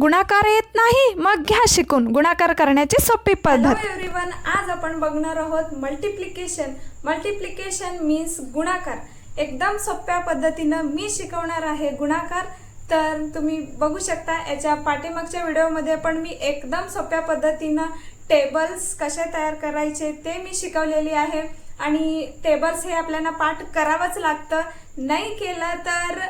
गुणाकार येत नाही मग घ्या शिकून. गुणाकार करण्याची सोपी पद्धत. एव्हरीवन आज आपण बघणार आहोत मल्टिप्लिकेशन मल्टिप्लिकेशन मीन्स गुणाकार. एकदम सोप्या पद्धतीनं मी शिकवणार आहे गुणाकार. तर तुम्ही बघू शकता याच्या पाठीमागच्या व्हिडिओमध्ये पण मी एकदम सोप्या पद्धतीनं टेबल्स कसे तयार करायचे ते मी शिकवलेली आहे. आणि टेबल्स हे आपल्याला पाठ करावंच लागतं. नाही केलं तर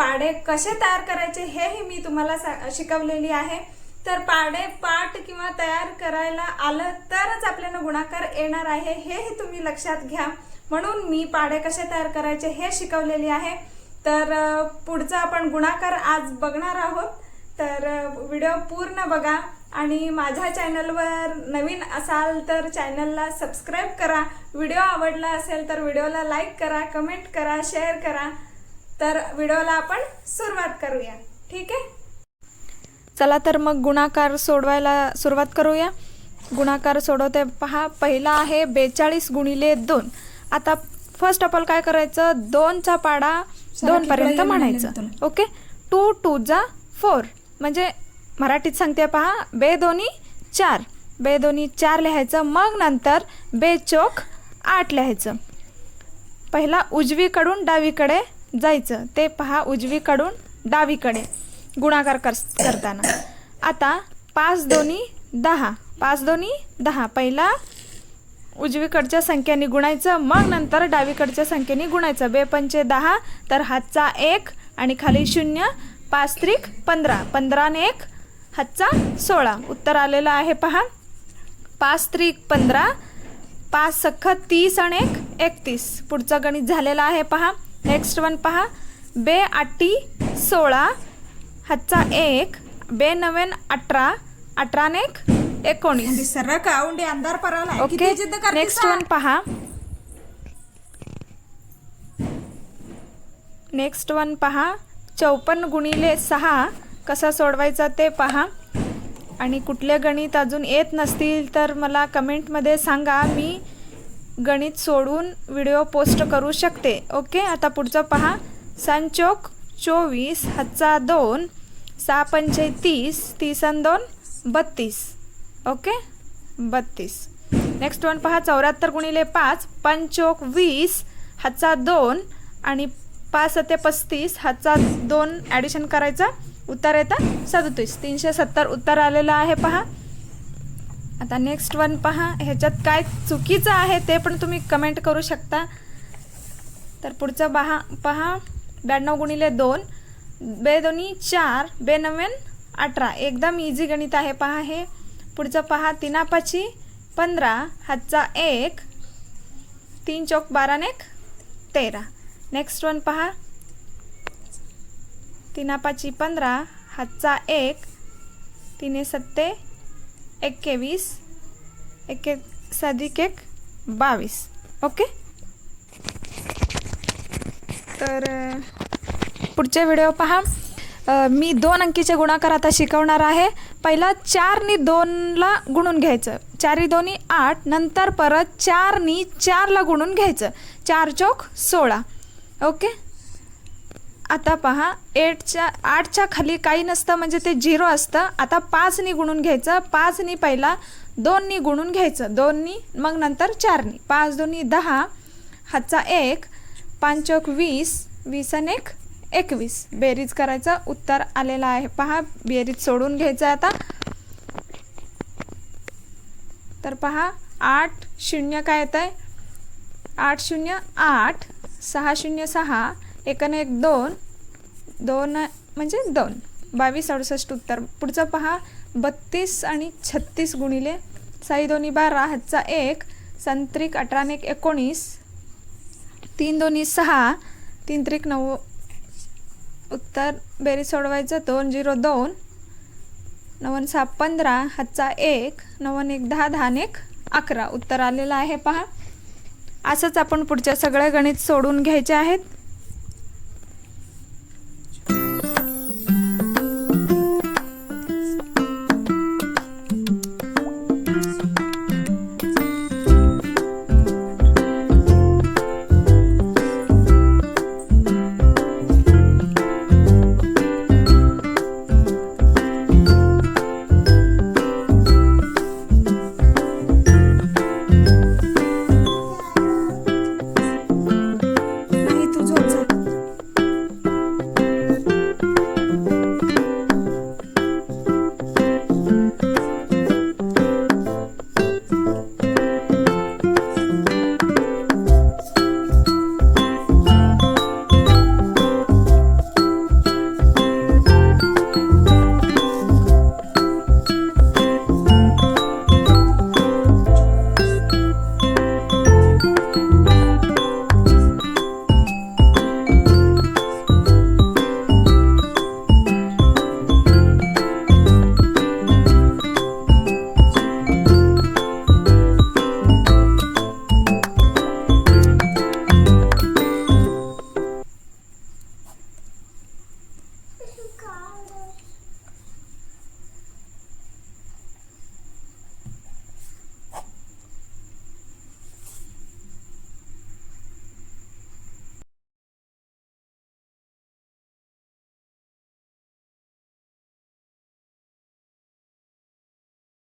पाडे कसे तयार करायचे हेही मी तुम्हाला सा- शिकवलेली आहे. तर पाडे पाठ किंवा तयार करायला आलं तरच आपल्याला गुणाकार येणार आहे हेही तुम्ही लक्षात घ्या. म्हणून मी पाडे कसे तयार करायचे हे शिकवलेली आहे. तर पुढचा आपण गुणाकार आज बघणार आहोत. तर व्हिडिओ पूर्ण बघा आणि माझ्या चॅनलवर नवीन असाल तर चॅनलला सबस्क्राईब करा. व्हिडिओ आवडला असेल तर व्हिडिओला लाईक करा कमेंट करा शेअर करा. तर व्हिडिओला आपण सुरुवात करूया. ठीक आहे? चला तर मग गुणाकार सोडवायला सुरुवात करूया. गुणाकार सोडवते पहा पहिला आहे बेचाळीस गुणिले दोन. आता फर्स्ट ऑफ ऑल काय करायचं? दोनचा पाडा दोन पर्यंत इकडे म्हणायचं. ओके? टू टू जा फोर. म्हणजे मराठीत सांगते पहा बे दोन्ही चार. बे दोन्ही चार लिहायचं मग नंतर बे चोक आठ लिहायचं. पहिला उजवीकडून डावीकडे जायचं. ते पहा उजवीकडून डावीकडे गुणाकार कर करताना. आता पाच दोन्ही दहा. पाच दोन्ही दहा. पहिला उजवीकडच्या संख्येने गुणायचं मग नंतर डावीकडच्या संख्येने गुणायचं. बेपंचे दहा तर हातचा एक आणि खाली शून्य पाच त्रिक पंधरा. पंधराने एक हातचा सोळा. उत्तर आलेलं आहे पहा. पाच त्रिक पंधरा पाच सख्ख तीस आणि एक एकतीस. पुढचं गणित झालेलं आहे पहा. नेक्स्ट वन पहा. बे आठी सोळा हातचा एक बे नवेन अठरा अठराने एक एकोणीस. काउंडी अंधार ओके नेक्स्ट वन पहा. नेक्स्ट वन पहा. चौपन्न गुणिले सहा कसा सोडवायचा ते पहा. आणि कुठले गणित अजून येत नसतील तर मला कमेंटमध्ये सांगा. मी गणित सोडून व्हिडिओ पोस्ट करू शकते. ओके आता पुढचं पहा. संचोक चोवीस हातचा दोन सहा पंचे तीस तीस आणि दोन बत्तीस. ओके बत्तीस. नेक्स्ट वन पहा चौऱ्याहत्तर गुणिले पाच पंचोक वीस हातचा दोन आणि पाच सत्ते पस्तीस हातचा दोन ॲडिशन करायचा. उत्तर येतं सदतीस. तीनशे सत्तर उत्तर आलेलं आहे पहा. आता नेक्स्ट वन पहा ह्याच्यात काय चुकीचं आहे ते पण तुम्ही कमेंट करू शकता. तर पुढचं पहा पहा ब्याण्णव गुणिले दोन बे दोन्ही चार बे नव्यान अठरा. एकदम इझी गणित आहे पहा हे. पुढचं पहा तिनापाची पंधरा हातचा एक तीन चौक बाराने एक तेरा. नेक्स्ट वन पहा. तिनापाची पंधरा हातचा एक तिने सत्ते एक्केवीस एके साधिक एक बावीस. ओके? तर पुढचे व्हिडिओ पहा. मी दोन अंकीचे गुणाकार आता शिकवणार आहे. पहिला चारनी दोनला गुणून घ्यायचं. चारी दोन्ही आठ नंतर परत चारनी चारला गुणून घ्यायचं. चार चौक सोळा. ओके? आता पहा एटच्या आठच्या खाली काही नसतं म्हणजे ते झिरो असतं. आता पाचनी गुणून घ्यायचं. पाचनी पहिला दोननी गुणून घ्यायचं. दोननी मग नंतर चारनी. पाच दोन्ही दहा. हातचा एक पाच वीस वीस आणि एक एकवीस. बेरीज करायचं. उत्तर आलेलं आहे. पहा बेरीज सोडून घ्यायचं आता. तर पहा आठ शून्य काय येतं आहे आठ शून्य आठ सहा शून्य सहा एकाने एक दोन दोन म्हणजे दोन. बावीस अडुसष्ट उत्तर. पुढचं पहा. बत्तीस आणि छत्तीस गुणिले साई दोन्ही बारा हातचा एक. संत्रिक अठराने एक एकोणीस. तीन दोन्ही सहा. तीन त्रिक नऊ. उत्तर बेरीज सोडवायचं दोन झिरो दोन. नवन सहा पंधरा हातचा एक. नवन एक दहा दहा एक अकरा. उत्तर आलेलं आहे पहा. असंच आपण पुढच्या सगळ्या गणित सोडून घ्यायचे आहेत.